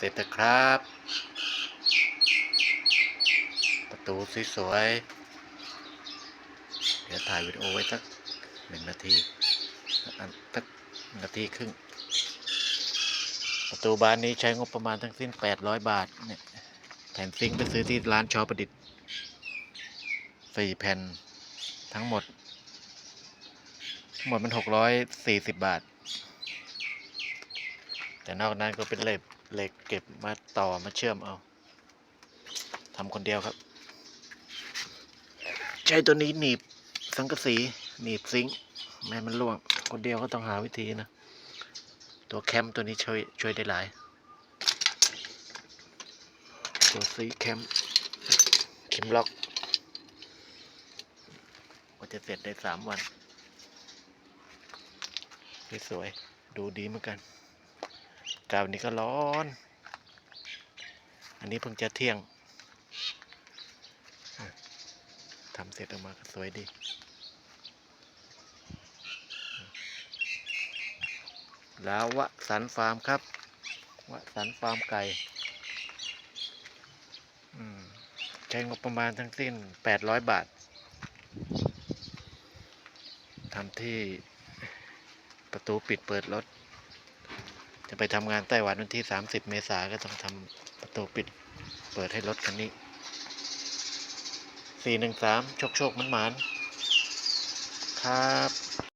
เสร็จแล้วครับ ประตูสวยๆ เดี๋ยวถ่ายวิดีโอไว้สักหนึ่งนาทีสักอันสักนาทีครึ่ง ประตูบานนี้ใช้งบประมาณทั้งสิ้น 800 บาท เนี่ย แผ่นซิงค์ไปซื้อที่ร้านชอประดิษฐ์4แผ่นทั้งหมด ทั้งหมดมัน 640 บาท แต่นอกนั้นก็เป็นเหล็ก เหล็กเก็บมาต่อมาเชื่อมเอาทำคนเดียวครับ ใช้ตัวนี้หนีบสังกะสีหนีบซิงค์ไม่มันร่วง คนเดียวก็ต้องหาวิธีนะ ตัวแคมตัวนี้ช่วยช่วยได้หลาย ตัวซีแคมเข็มล็อกก็จะเสร็จได้สามวันสวยดูดีเหมือนกัน กาวนี้ก็ร้อน อันนี้เพิ่งจะเที่ยงทำเสร็จออกมาก็สวยดีแล้ววสันฟาร์มครับวสันฟาร์มไก่ใช้งบประมาณทั้งสิ้น 800 บาททำที่ประตูปิดเปิดรถ จะไปทำงานไต้หวันวันที่ 30 เมษาก็ต้องทำประตูปิดเปิดให้รถคันนี้ 413 โชคโชคมันหมานครับ